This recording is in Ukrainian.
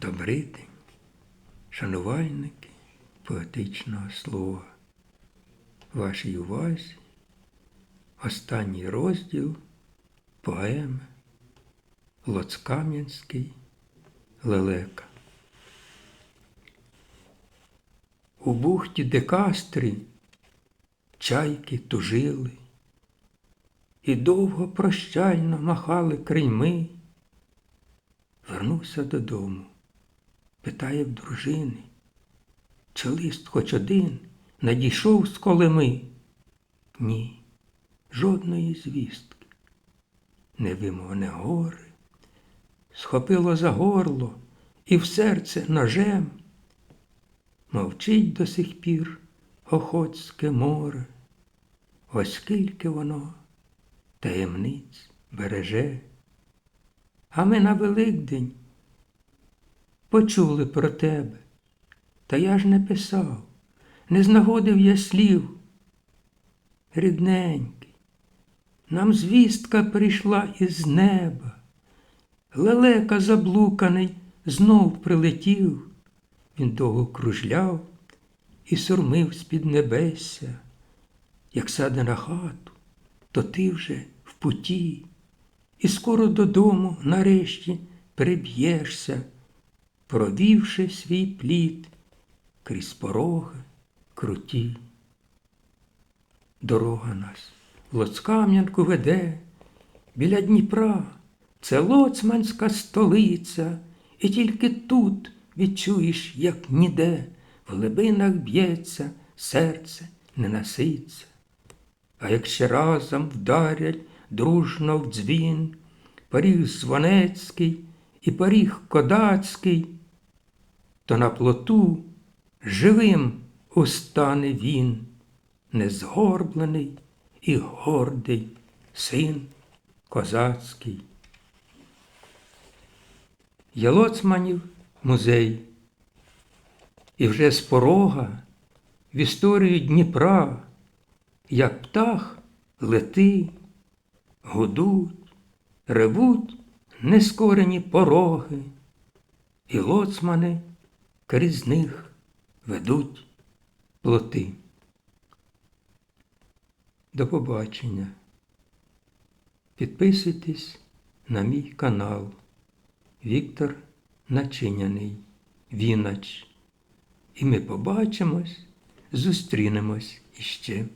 Добрий шанувальники поетичного слова. Вашій увазі останній розділ поеми Лоцкам'янський Лелека. У бухті Декастрі чайки тужили і довго прощально махали крильми. Вернувся додому, питає в дружини, чи лист хоч один надійшов з колеми? Ні, жодної звістки. Невимовне горе схопило за горло і в серце ножем. Мовчить до сих пір Охотське море, оскільки воно таємниць береже. А ми на Великдень почули про тебе, та я ж не писав, не знаходив я слів. Рідненький, нам звістка прийшла із неба. Лелека заблуканий знов прилетів. Він довго кружляв і сурмив з-під небесся. Як сяде на хату, то ти вже в путі, і скоро додому нарешті приб'єшся, провівши свій плід крізь пороги круті. Дорога нас в Лоцкам'янку веде біля Дніпра, це лоцманська столиця, і тільки тут відчуєш, як ніде в глибинах б'ється, серце не наситься. А як ще разом вдарять дружно в дзвін, поріг Звонецький і поріг Кодацький, то на плоту живим устане він, незгорблений і гордий син козацький. Ялоцманів музей. І вже з порога в історію Дніпра, як птах лети, гудуть, ревуть нескорені пороги, і лоцмани крізь них ведуть плоти. До побачення. Підписуйтесь на мій канал Віктор Начиняний, Вінач. І ми побачимось, зустрінемось іще.